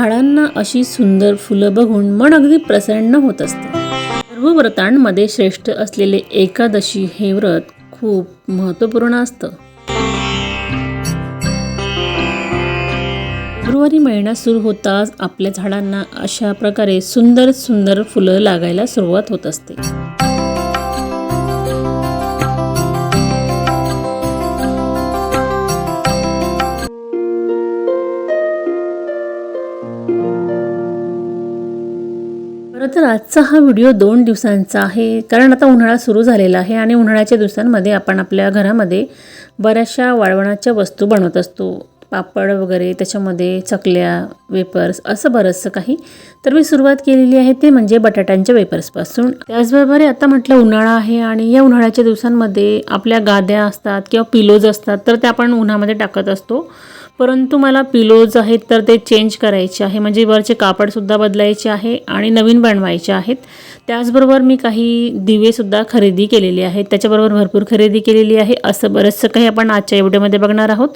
झाडांना अशी सुंदर फुलं बघून मन अगदी प्रसन्न होत असते. सर्व व्रतांमध्ये श्रेष्ठ असलेले एकादशी हे व्रत खूप महत्त्वपूर्ण असतं. फेब्रुवारी महिना सुरू होताच आपल्या झाडांना अशा प्रकारे सुंदर सुंदर फुलं लागायला सुरुवात होत असते. खरं तर आजचा हा व्हिडिओ दोन दिवसांचा आहे. कारण आता उन्हाळा सुरू झालेला आहे आणि उन्हाळ्याच्या दिवसांमध्ये आपण आपल्या घरामध्ये बऱ्याचशा वाळवणाच्या वस्तू बनवत असतो. पापड वगैरे त्याच्यामध्ये चकल्या वेपर्स असं बरंचसं काही. तर मी सुरुवात केलेली आहे ते म्हणजे बटाट्यांच्या वेपर्सपासून. त्याचबरोबर आता म्हटलं उन्हाळा आहे आणि या उन्हाळ्याच्या दिवसांमध्ये आपल्या गाद्या असतात किंवा पिलोज असतात तर त्या आपण उन्हामध्ये टाकत असतो. परंतु मला पिलोज आहेत तर ते चेंज करायचे आहे. म्हणजे वरचे कापडसुद्धा बदलायचे आहे आणि नवीन बनवायचे आहेत. त्याचबरोबर मी काही दिवेसुद्धा खरेदी केलेले आहेत. त्याच्याबरोबर भरपूर खरेदी केलेली आहे. असं बरंचसं काही आपण आजच्या व्हिडिओमध्ये बघणार आहोत.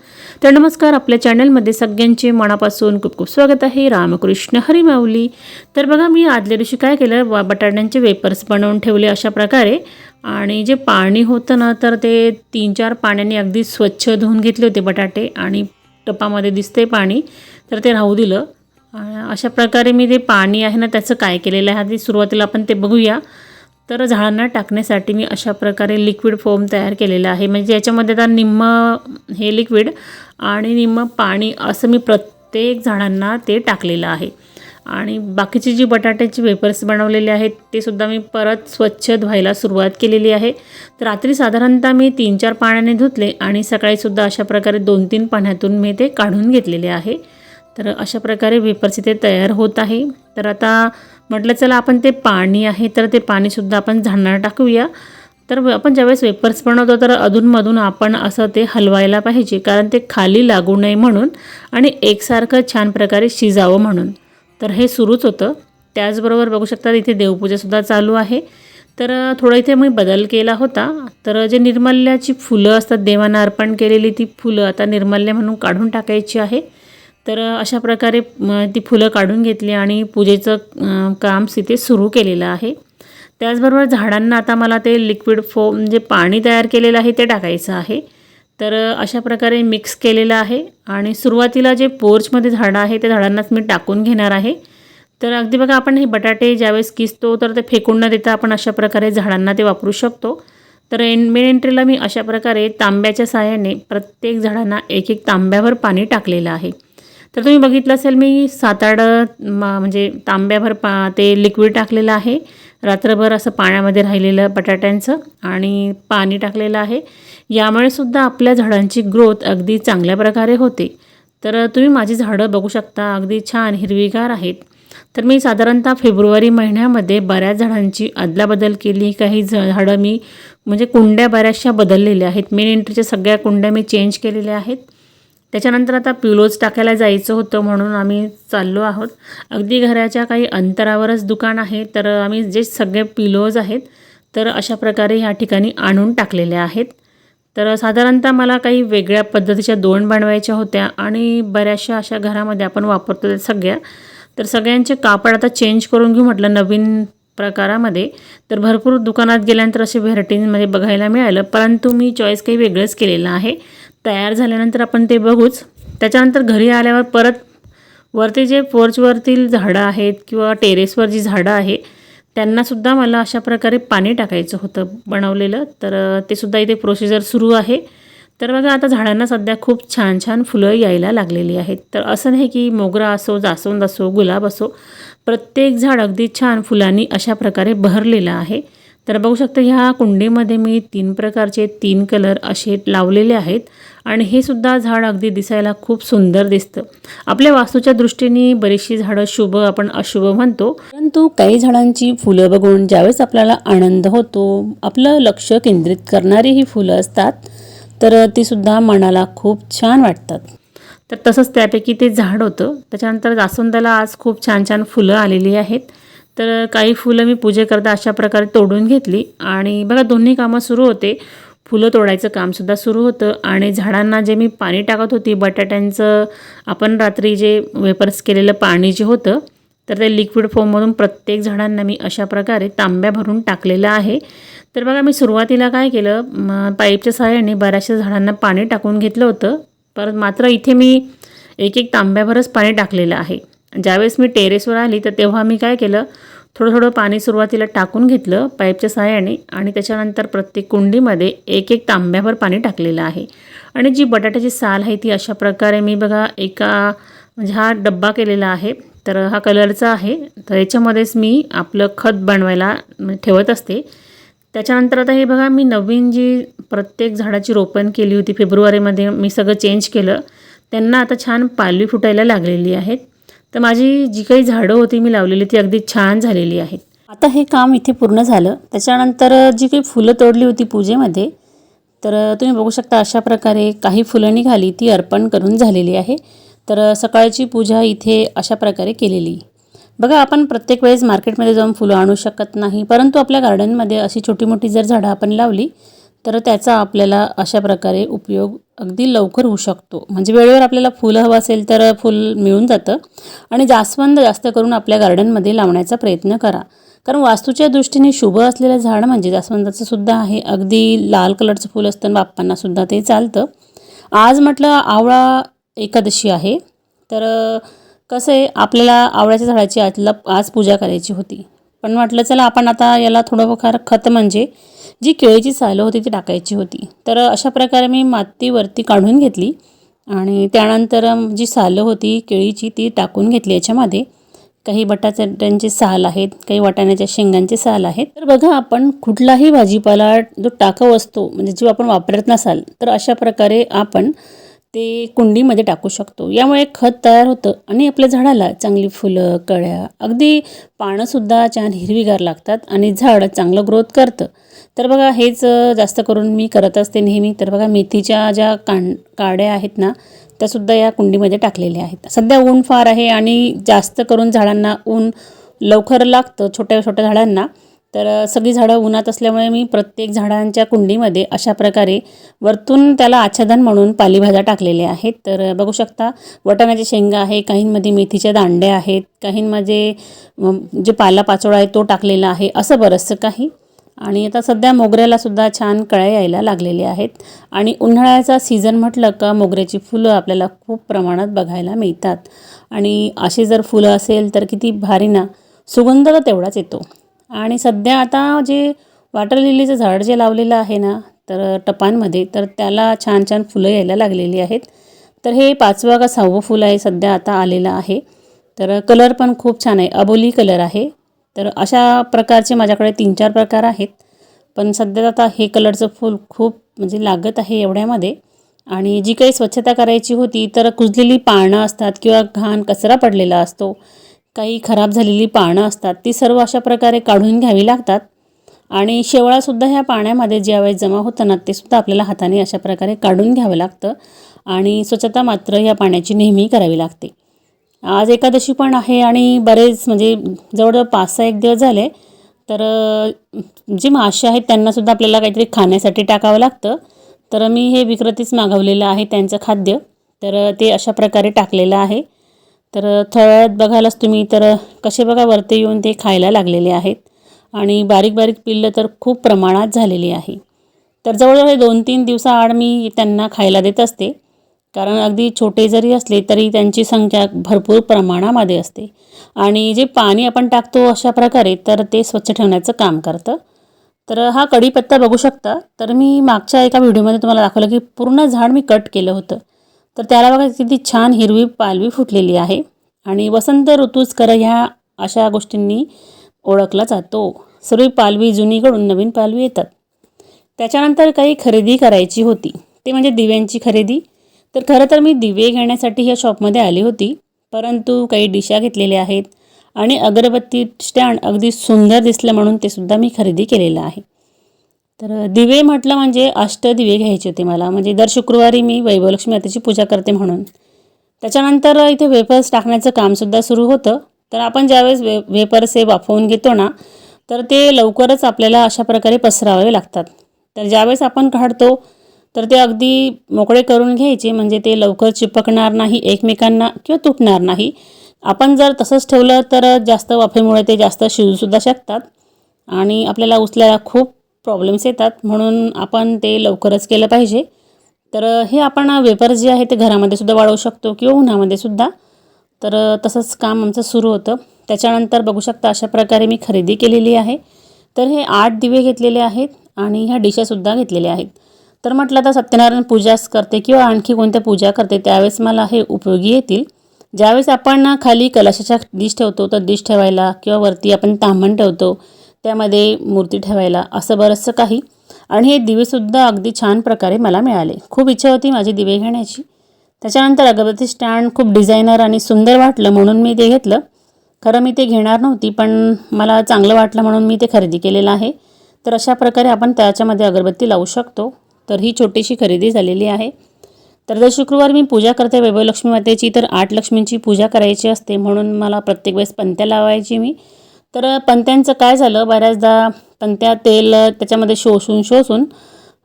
तर नमस्कार आपल्या चॅनलमध्ये सगळ्यांचे मनापासून खूप खूप स्वागत आहे. रामकृष्ण हरिमाऊली तर बघा मी आदल्या दिवशी काय केलं? ब- बटाट्यांचे वेपर्स बनवून ठेवले अशा प्रकारे. आणि जे पाणी होतं ना तर ते तीन चार पाण्याने अगदी स्वच्छ धुवून घेतले होते बटाटे. आणि टपामध्ये दिसते पाणी तर ते राहू दिलं. अशा प्रकारे मी ते पाणी आहे ना त्याचं काय केलेलं आहे आधी सुरुवातीला आपण ते बघूया. तर झाडांना टाकण्यासाठी मी अशा प्रकारे लिक्विड फोम तयार केलेलं आहे. म्हणजे याच्यामध्ये आता निम्म हे लिक्विड आणि निम्म पाणी असं मी प्रत्येक झाडांना ते टाकलेलं आहे. आणि बाकीची जी बटाट्याची वेपर्स बनवलेले आहेत ते सुद्धा मी परत स्वच्छ धुवायला सुरुवात केलेली आहे. तर रात्री साधारणतः मी तीन चार पाण्याने धुतले आणि सकाळीसुद्धा अशा प्रकारे दोन तीन पाण्यातून मी ते काढून घेतलेले आहे. तर अशा प्रकारे वेपर्स इथे तयार होत आहे. तर आता म्हटलं चला आपण ते पाणी आहे तर ते पाणीसुद्धा आपण झाडणार टाकूया. तर आपण ज्यावेळेस वेपर्स बनवतो तर अधूनमधून आपण असं ते हलवायला पाहिजे कारण ते खाली लागू नये म्हणून आणि एकसारखं छान प्रकारे शिजावं म्हणून. तर हे सुरूच होतं. त्याचबरोबर बघू शकता इथे देवपूजासुद्धा चालू आहे. तर थोडं इथे मी बदल केला होता. तर जे निर्मल्याची फुलं असतात देवांना अर्पण केलेली ती फुलं आता निर्मल्य म्हणून काढून टाकायची आहे. तर अशा प्रकारे ती फुलं काढून घेतली आणि पूजेचं काम तिथे सुरू केलेलं आहे. त्याचबरोबर झाडांना आता मला ते लिक्विड फोम म्हणजे पाणी तयार केलेलं आहे ते टाकायचं आहे. तर अशा प्रकारे मिक्स केलेलं आहे आणि सुरुवातीला जे पोर्चमध्ये झाडं आहे त्या झाडांनाच मी टाकून घेणार आहे. तर अगदी बघा आपण हे बटाटे ज्यावेळेस किसतो तर ते फेकून न देता आपण अशा प्रकारे झाडांना ते वापरू शकतो. तर एन मेन एंट्रीला मी अशा प्रकारे तांब्याच्या साहाय्याने प्रत्येक झाडांना एक एक तांब्यावर पाणी टाकलेलं आहे. तर तुम्ही बघितलं असेल मी सात आठ म्हणजे तांब्याभर पा ते लिक्विड टाकलेलं आहे. रात्रभर असं पाण्यामध्ये राहिलेलं बटाट्यांचं आणि पाणी टाकलेलं आहे. यामुळे सुद्धा आपल्या झाडांची ग्रोथ अगदी चांगल्या प्रकारे होते. तर तुम्ही माझी झाडं बघू शकता अगदी छान हिरवीगार आहेत. तर मी साधारणतः फेब्रुवारी महिन्यामध्ये बऱ्याच झाडांची अदलाबदल केली. काही झाडं मी म्हणजे कुंड्या बऱ्याचशा बदललेल्या आहेत. मेन एंट्रीच्या सगळ्या कुंड्या मी चेंज केलेल्या आहेत. त्याच्यानंतर आता पिलोज टाकायला जायचं होतं म्हणून आम्ही चाललो आहोत. अगदी घराच्या काही अंतरावरच दुकान आहे तर आम्ही जे सगळे पिलोज आहेत तर अशा प्रकारे ह्या ठिकाणी आणून टाकलेले आहेत. तर साधारणतः मला काही वेगळ्या पद्धतीच्या दोन बनवायच्या होत्या आणि बऱ्याचशा अशा घरामध्ये आपण वापरतो त्या सगळ्या. तर सगळ्यांचे कापड आता चेंज करून घेऊ म्हटलं नवीन प्रकारामध्ये. तर भरपूर दुकानात गेल्यानंतर असे व्हेरायटीजमध्ये बघायला मिळालं परंतु मी चॉईस काही वेगळंच केलेलं आहे. तयार झाल्यानंतर आपण ते बघूच. त्याच्यानंतर घरी आल्यावर परत वरती जे पोर्चवरतील झाडं आहेत किंवा टेरेसवर जी झाडं आहे त्यांनासुद्धा मला अशा प्रकारे पाणी टाकायचं होतं बनवलेलं. तर ते सुद्धा इथे प्रोसिजर सुरू आहे. तर बघा आता झाडांना सध्या खूप छान छान फुलं यायला लागलेली आहेत. तर असं नाही की मोगरा असो जास्वंद असो गुलाब असो प्रत्येक झाड अगदी छान फुलांनी अशा प्रकारे बहरलेलं आहे. तर बघू शकता ह्या कुंडीमध्ये मी तीन प्रकारचे तीन कलर असे लावलेले आहेत आणि हे सुद्धा झाड अगदी दिसायला खूप सुंदर दिसतं. आपल्या वास्तूच्या दृष्टीने बरीचशी झाडं शुभ आपण अशुभ म्हणतो. परंतु काही झाडांची फुलं बघून ज्यावेळेस आपल्याला आनंद होतो आपलं लक्ष केंद्रित करणारी ही फुलं असतात तर ती सुद्धा मनाला खूप छान वाटतात. तर तसंच त्यापैकी ते झाड होतं. त्याच्यानंतर जास्वंदाला आज खूप छान छान फुलं आलेली आहेत. तर काही फुलं मी पूजेकरता अशा प्रकारे तोडून घेतली. आणि बघा दोन्ही कामं सुरू होते. फुलं तोडायचं कामसुद्धा सुरू होतं. आणि झाडांना जे मी पाणी टाकत होती बटाट्यांचं आपण रात्री जे वेपर्स केलेलं पाणी जे होतं तर ते लिक्विड फॉर्ममधून प्रत्येक झाडांना मी अशा प्रकारे तांब्या भरून टाकलेलं आहे. तर बघा मी सुरुवातीला काय केलं पाईपच्या सहाय्याने बऱ्याचशा झाडांना पाणी टाकून घेतलं होतं. पर मात्र इथे मी एक एक तांब्याभरच पाणी टाकलेलं आहे. ज्यावेळेस मी टेरेसवर आली तर तेव्हा मी काय केलं थोडं थोडं पाणी सुरुवातीला टाकून घेतलं पाईपच्या सहाय्याने आणि त्याच्यानंतर प्रत्येक कुंडीमध्ये एक एक तांब्याभर पाणी टाकलेलं आहे. आणि जी बटाट्याची साल आहे ती अशा प्रकारे मी बघा एका म्हणजे हा डब्बा केलेला आहे तर हा कलरचा आहे. तर याच्यामध्येच मी आपलं खत बनवायला ठेवत असते. त्याच्यानंतर आता हे बघा मी नवीन जी प्रत्येक झाडाची रोपण केली होती फेब्रुवारीमध्ये मी सगळं चेंज केलं. त्यांना आता छान पालवी फुटायला लागलेली आहेत. तर माझी जी काही झाडं होती मी लावलेली ती अगदी छान झालेली आहेत. आता हे काम इथे पूर्ण झालं. त्याच्यानंतर जी काही फुलं तोडली होती पूजेमध्ये तर तुम्ही बघू शकता अशा प्रकारे काही फुलं निघाली ती अर्पण करून झालेली आहे. तर सकाळची पूजा इथे अशा प्रकारे केलेली. बघा आपण प्रत्येक वेळेस मार्केटमध्ये जाऊन फुलं आणू शकत नाही परंतु आपल्या गार्डनमध्ये अशी छोटी मोठी जर झाडं आपण लावली तर त्याचा आपल्याला अशा प्रकारे उपयोग अगदी लवकर होऊ शकतो. म्हणजे वेळेवर आपल्याला फुलं हवं असेल तर फुल मिळून जातं. आणि जास्वंद जास्त करून आपल्या गार्डनमध्ये लावण्याचा प्रयत्न करा. कारण वास्तूच्या दृष्टीने शुभ असलेलं झाड म्हणजे जास्वंदाचं सुद्धा आहे. अगदी लाल कलरचं फुल असतं आणि बाप्पांनासुद्धा ते चालतं. आज म्हटलं आवळा एकादशी आहे. तर कसं आहे आपल्याला आवळ्याच्या झाडाची आजला आज पूजा करायची होती. पण म्हटलं चला आपण आता याला थोडंफार खत म्हणजे जी केळीची सालं होती ती टाकायची होती. तर अशा प्रकारे मी मातीवरती काढून घेतली आणि त्यानंतर जी सालं होती केळीची ती टाकून घेतली याच्यामध्ये काही बटाट्यांचे साल आहेत काही वाटाण्याच्या शेंगांचे साल आहेत. तर बघा आपण कुठलाही भाजीपाला जो टाकाऊ असतो म्हणजे जो आपण वापरत नसाल तर अशा प्रकारे आपण ते कुंडीमध्ये टाकू शकतो. यामुळे खत तयार होतं आणि आपल्या झाडाला चांगली फुलं कळ्या अगदी पानंसुद्धा छान हिरवीगार लागतात आणि झाड चांगलं ग्रोथ करतं. तर बघा हेच जास्त करून मी करत असते नेहमी. तर बघा मेथीच्या ज्या कां काड्या आहेत ना त्यासुद्धा या कुंडीमध्ये टाकलेल्या आहेत. सध्या ऊन फार आहे आणि जास्त करून झाडांना ऊन लवकर लागतं छोट्या छोट्या झाडांना. तर सगळी झाडं उन्हात असल्यामुळे मी प्रत्येक झाडांच्या कुंडीमध्ये अशा प्रकारे वरतून त्याला आच्छादन म्हणून पालेभाज्या टाकलेल्या आहेत. तर बघू शकता वटाण्याच्या शेंगा आहे काहींमध्ये मेथीच्या दांड्या आहेत काहींमध्ये जे पालापाचोळा आहे तो टाकलेला आहे असं बरंचसं काही. आणि आता सध्या मोगऱ्यालासुद्धा छान कळ्या यायला लागलेल्या आहेत. आणि उन्हाळ्याचा सीझन म्हटलं का मोगऱ्याची फुलं आपल्याला खूप प्रमाणात बघायला मिळतात. आणि अशी जर फुलं असेल तर किती भारी ना सुगंध तर तेवढाच येतो. आणि सध्या आता जे वॉटर लिलीचं झाड जे लावलेलं आहे ना तर टपांमध्ये तर त्याला छान छान फुलं यायला लागलेली आहेत. तर हे पाचवं का सहावं फुल आहे सध्या आता आलेलं आहे. तर कलर पण खूप छान आहे. अबोली कलर आहे. तर अशा प्रकारचे माझ्याकडे तीन चार प्रकार आहेत. पण सध्या आता हे कलरचं फूल खूप म्हणजे लागत आहे एवढ्यामध्ये. आणि जी काही स्वच्छता करायची होती तर कुजलेली पानं असतात किंवा घाण कचरा पडलेला असतो. काही खराब झालेली पानं असतात ती सर्व अशा प्रकारे काढून घ्यावी लागतात. आणि शेवळासुद्धा ह्या पाण्यामध्ये ज्यावेळेस जमा होतं ना ते सुद्धा आपल्याला हाताने अशा प्रकारे काढून घ्यावं लागतं आणि स्वच्छता मात्र या पाण्याची नेहमी करावी लागते. आज एकादशी पण आहे आणि बरेच म्हणजे जवळजवळ पाच सहा एक दिवस झाले तर जे मासे आहेत त्यांनासुद्धा आपल्याला काहीतरी खाण्यासाठी टाकावं लागतं. तर मी हे विक्रतीच मागवलेलं आहे त्यांचं खाद्य. तर ते अशा प्रकारे टाकलेलं आहे. तर थळत बघालच तुम्ही तर कसे बघा वरती येऊन ते खायला लागलेले आहेत. आणि बारीक बारीक पिल्लं तर खूप प्रमाणात झालेली आहे. तर जवळजवळ हे दोन तीन दिवसाआड मी त्यांना खायला देत असते. कारण अगदी छोटे जरी असले तरी त्यांची संख्या भरपूर प्रमाणामध्ये असते. आणि जे पाणी आपण टाकतो अशा प्रकारे तर ते स्वच्छ ठेवण्याचं काम करतं. तर हा कढीपत्ता बघू शकता. तर मी मागच्या एका व्हिडिओमध्ये तुम्हाला दाखवलं की पूर्ण झाड मी कट केलं होतं. तर त्याला बघा किती छान हिरवी पालवी फुटलेली आहे. आणि वसंत ऋतूच ह्या अशा गोष्टींनी ओळखला जातो. सर्व पालवी जुनीकडून नवीन पालवी येतात. त्याच्यानंतर काही खरेदी करायची होती. ते म्हणजे दिव्यांची खरेदी. तर खरं तर मी दिवे घेण्यासाठी ह्या शॉपमध्ये आली होती. परंतु काही डिशा घेतलेल्या आहेत. आणि अगरबत्ती स्टँड अगदी सुंदर दिसलं म्हणून ते सुद्धा मी खरेदी केलेलं आहे. तर दिवे म्हटलं म्हणजे अष्ट दिवे घ्यायचे होते मला. म्हणजे दर शुक्रवारी मी वैभवलक्ष्मी मातेची पूजा करते म्हणून. त्याच्यानंतर इथे वेपर्स टाकण्याचं कामसुद्धा सुरू होतं. तर आपण ज्यावेळेस वे वेपर्स हे वाफवून घेतो ना तर ते लवकरच आपल्याला अशा प्रकारे पसरावे लागतात. तर ज्यावेळेस आपण काढतो तर ते अगदी मोकळे करून घ्यायचे म्हणजे ते लवकर चिपकणार नाही एकमेकांना किंवा तुटणार नाही. आपण जर तसंच ठेवलं तर जास्त वाफेमुळे ते जास्त शिजूसुद्धा शकतात. आणि आपल्याला उचलायला खूप प्रॉब्लेम्स येतात म्हणून आपण ते लवकरच केलं पाहिजे. तर हे आपण वेपर जे आहे ते घरामध्ये सुद्धा वाढवू शकतो किंवा उन्हामध्ये सुद्धा. तर तसंच काम आमचं सुरू होतं. त्याच्यानंतर बघू शकता अशा प्रकारे मी खरेदी केलेली आहे. तर हे आठ दिवे घेतलेले आहेत आणि ह्या डिशासुद्धा घेतलेल्या आहेत. तर म्हटलं तर सत्यनारायण पूजाच करते किंवा आणखी कोणत्या पूजा करते त्यावेळेस मला हे उपयोगी येतील. ज्यावेळेस आपण खाली कलशाच्या डिश ठेवतो तर डिश ठेवायला किंवा वरती आपण तांबण ठेवतो. त्यामध्ये मूर्ती ठेवायला असं बरंचसं काही. आणि हे दिवेसुद्धा अगदी छान प्रकारे मला मिळाले. खूप इच्छा होती माझी दिवे घेण्याची. त्याच्यानंतर अगरबत्ती स्टँड खूप डिझायनर आणि सुंदर वाटलं म्हणून मी ते घेतलं. खरं मी ते घेणार नव्हती पण मला चांगलं वाटलं म्हणून मी ते खरेदी केलेलं आहे. तर अशा प्रकारे आपण त्याच्यामध्ये अगरबत्ती लावू शकतो. तर ही छोटीशी खरेदी झालेली आहे. तर दर शुक्रवार मी पूजा करते वैभव लक्ष्मी मातेची. तर आठ लक्ष्मींची पूजा करायची असते म्हणून मला प्रत्येक वेळेस पंत्या लावायची मी. तर पंत्यांचं काय झालं? बऱ्याचदा पंत्या तेल त्याच्यामध्ये शोषून शोषून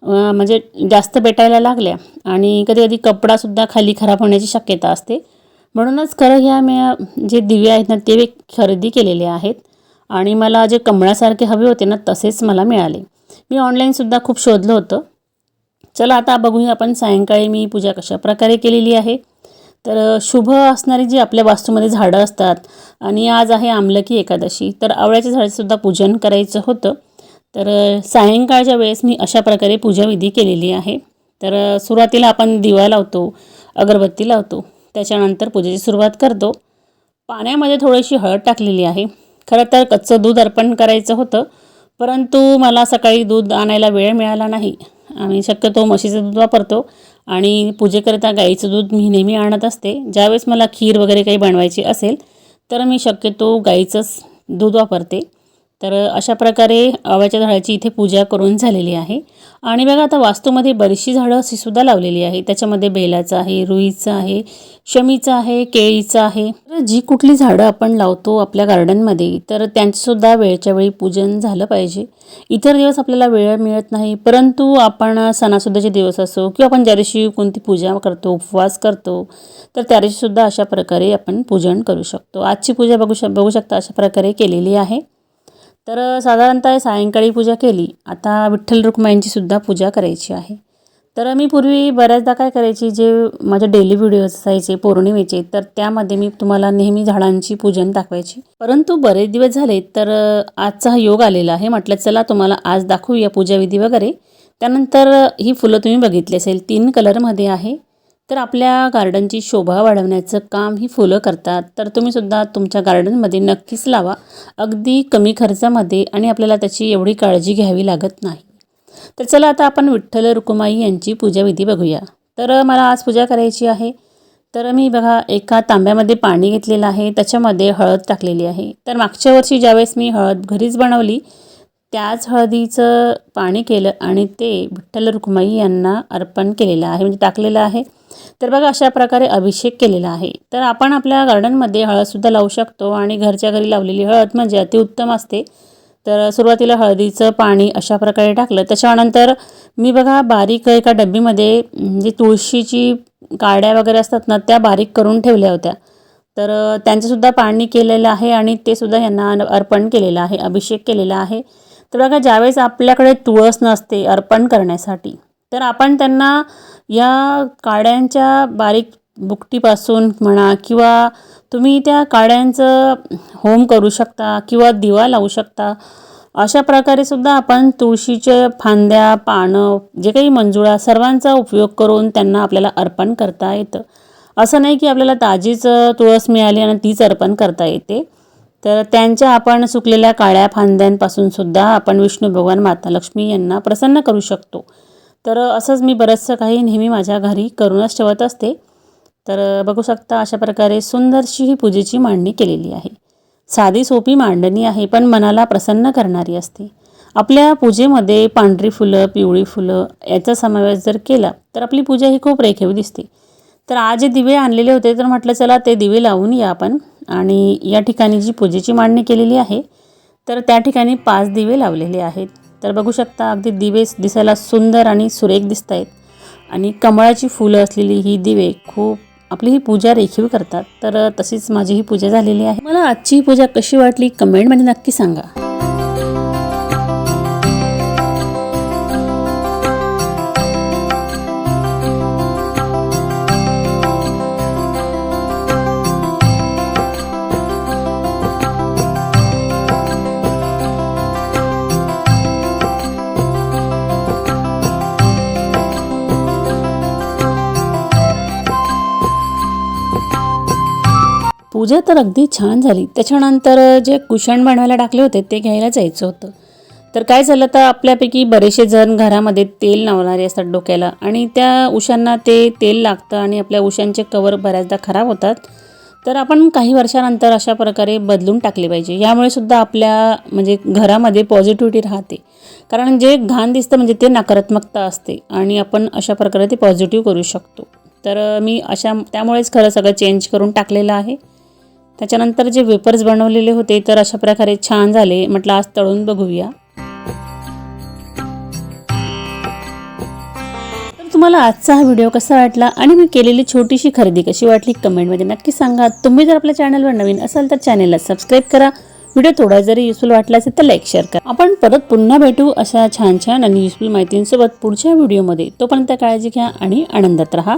म्हणजे जास्त पेटायला लागल्या. आणि कधी कधी कपडासुद्धा खाली खराब होण्याची शक्यता असते. म्हणूनच खरं ह्या मी जे दिवे आहेत ना ते खरेदी केलेले आहेत. आणि मला जे कमळासारखे हवे होते ना तसेच मला मिळाले. मी ऑनलाईनसुद्धा खूप शोधलं होतं. चला आता बघूया आपण सायंकाळी मी पूजा कशा प्रकारे केलेली आहे. तर शुभ असणारी जी आपल्या वास्तूमध्ये झाडं असतात आणि आज आहे आमलकी एकादशी तर आवळ्याच्या झाडाचंसुद्धा पूजन करायचं होतं. तर सायंकाळच्या वेळेस मी अशा प्रकारे पूजाविधी केलेली आहे. तर सुरुवातीला आपण दिवा लावतो अगरबत्ती लावतो त्याच्यानंतर पूजेची सुरुवात करतो. पाण्यामध्ये थोडीशी हळद टाकलेली आहे. खरं तर कच्चं दूध अर्पण करायचं होतं परंतु मला सकाळी दूध आणायला वेळ मिळाला नाही. आम्ही शक्यतो म्हशीचं दूध वापरतो. आणि पूजेकरिता गाईचं दूध मी नेहमी आणत असते. ज्यावेळेस मला खीर वगैरे काही बनवायची असेल तर मी शक्यतो गाईचंच दूध वापरते. तर अशा प्रकारे आव्याच्या झाडाची इथे पूजा करून झालेली आहे. आणि बघा आता वास्तूमध्ये बरीचशी झाडं अशी सुद्धा लावलेली आहे. त्याच्यामध्ये बेलाचं आहे रुईचं आहे शमीचं आहे केळीचं आहे. तर जी कुठली झाडं आपण लावतो आपल्या गार्डनमध्ये तर त्यांचंसुद्धा वेळच्या वेळी पूजन झालं पाहिजे. इतर दिवस आपल्याला वेळ मिळत नाही परंतु आपण सणासुद्धाचे दिवस असो किंवा आपण ज्या दिवशी कोणती पूजा करतो उपवास करतो तर त्या दिवशीसुद्धा अशा प्रकारे आपण पूजन करू शकतो. आजची पूजा बघू शक बघू शकता अशा प्रकारे केलेली आहे. तर साधारणतः सायंकाळी पूजा केली. आता विठ्ठल रुक्माईंची सुद्धा पूजा करायची आहे. तर मी पूर्वी बऱ्याचदा काय करायची जे माझे डेली व्हिडिओज असायचे पौर्णिमेचे तर त्यामध्ये मी तुम्हाला नेहमी झाडांची पूजन दाखवायची. परंतु बरेच दिवस झाले तर आजचा हा योग आलेला आहे. म्हटलं चला तुम्हाला आज दाखवूया पूजाविधी वगैरे. त्यानंतर ही फुलं तुम्ही बघितली असेल तीन कलरमध्ये आहे. तर आपल्या गार्डनची शोभा वाढवण्याचं काम ही फुलं करतात. तर तुम्हीसुद्धा तुमच्या गार्डनमध्ये नक्कीच लावा. अगदी कमी खर्चामध्ये आणि आपल्याला त्याची एवढी काळजी घ्यावी लागत नाही. तर चला आता आपण विठ्ठल रुकुमाई यांची पूजाविधी बघूया. तर मला आज पूजा करायची आहे. तर मी बघा एका तांब्यामध्ये पाणी घेतलेलं आहे. त्याच्यामध्ये हळद टाकलेली आहे. तर मागच्या वर्षी ज्यावेळेस मी हळद घरीच बनवली त्याच हळदीचं पाणी केलं आणि ते विठ्ठल रुक्माई यांना अर्पण केलेलं आहे. म्हणजे टाकलेलं आहे. तर बघा अशा प्रकारे अभिषेक केलेला आहे. तर आपण आपल्या गार्डनमध्ये हळदसुद्धा लावू शकतो आणि घरच्या घरी लावलेली हळद म्हणजे अतिउत्तम असते. तर सुरुवातीला हळदीचं पाणी अशा प्रकारे टाकलं. त्याच्यानंतर मी बघा बारीक एका डब्बीमध्ये जे तुळशीची काड्या वगैरे असतात ना त्या बारीक करून ठेवल्या होत्या. तर त्यांचंसुद्धा पाणी केलेलं आहे आणि ते सुद्धा यांना अर्पण केलेलं आहे अभिषेक केलेला आहे. तर बघा ज्यावेळेस आपल्याकडे तुळस नसते अर्पण करण्यासाठी तर आपण त्यांना या काड्यांच्या बारीक बुकटीपासून म्हणा किंवा तुम्ही त्या काड्यांचं होम करू शकता किंवा दिवा लावू शकता अशा प्रकारे सुद्धा आपण तुळशीचे फांद्या पानं जे काही मंजुळा सर्वांचा उपयोग करून त्यांना आपल्याला अर्पण करता येतं. असं नाही की आपल्याला ताजीच तुळस मिळाली आणि तीच अर्पण करता येते. तर त्यांच्या आपण सुकलेल्या काळ्या फांद्यांपासून सुद्धा आपण विष्णू भगवान माता लक्ष्मी यांना प्रसन्न करू शकतो. तर असंच मी बरंचसं काही नेहमी माझ्या घरी करूनच ठेवत असते. तर बघू शकता अशा प्रकारे सुंदरशी ही पूजेची मांडणी केलेली आहे. साधी सोपी मांडणी आहे पण मनाला प्रसन्न करणारी असते. आपल्या पूजेमध्ये पांढरी फुलं पिवळी फुलं याचा समावेश जर केला तर आपली पूजा ही खूप रेखेव दिसते. तर आज जे दिवे आणलेले होते तर म्हटलं चला ते दिवे लावून या आपण. आणि या ठिकाणी जी पूजेची मांडणी केलेली आहे तर त्या ठिकाणी पाच दिवे लावलेले आहेत. तर बघू शकता अगदी दिवे दिसायला सुंदर आणि सुरेख दिसत आहेत आणि कमळाची फुलं असलेली ही दिवे खूप आपली ही पूजा रेखीव करतात. तर तशीच माझी ही पूजा झालेली आहे. मला आजची ही पूजा कशी वाटली कमेंटमध्ये नक्की सांगा. पूजा तर अगदी छान झाली. त्याच्यानंतर जे कुशन बनवायला टाकले होते ते घ्यायला जायचं होतं. तर काय झालं तर आपल्यापैकी बरेचसे जण घरामध्ये तेल लावणारे असतात डोक्याला आणि त्या उशांना ते तेल लागतं आणि आपल्या उशांचे कवर बऱ्याचदा खराब होतात. तर आपण काही वर्षानंतर अशा प्रकारे बदलून टाकले पाहिजे. यामुळे सुद्धा आपल्या म्हणजे घरामध्ये पॉझिटिव्हिटी राहते. कारण जे घाण दिसतं म्हणजे ते नकारात्मकता असते आणि आपण अशा प्रकारे ते पॉझिटिव्ह करू शकतो. तर मी अशा त्यामुळेच खरं सगळं चेंज करून टाकलेलं आहे. त्याच्यानंतर जे वेपर्स बनवलेले होते तर अशा प्रकारे छान झाले. म्हटलं आज तळून बघूया. तुम्हाला आजचा हा व्हिडिओ कसा वाटला आणि मी केलेली छोटीशी खरेदी कशी वाटली कमेंटमध्ये नक्की सांगा. तुम्ही जर आपल्या चॅनलवर नवीन असाल तर चॅनलला सबस्क्राईब करा. व्हिडिओ थोडा जरी युजफुल वाटला असेल तर लाईक शेअर करा. आपण परत पुन्हा भेटू अशा छान छान आणि युजफुल माहितींसोबत पुढच्या व्हिडिओमध्ये. तोपर्यंत काळजी घ्या आणि आनंदात राहा.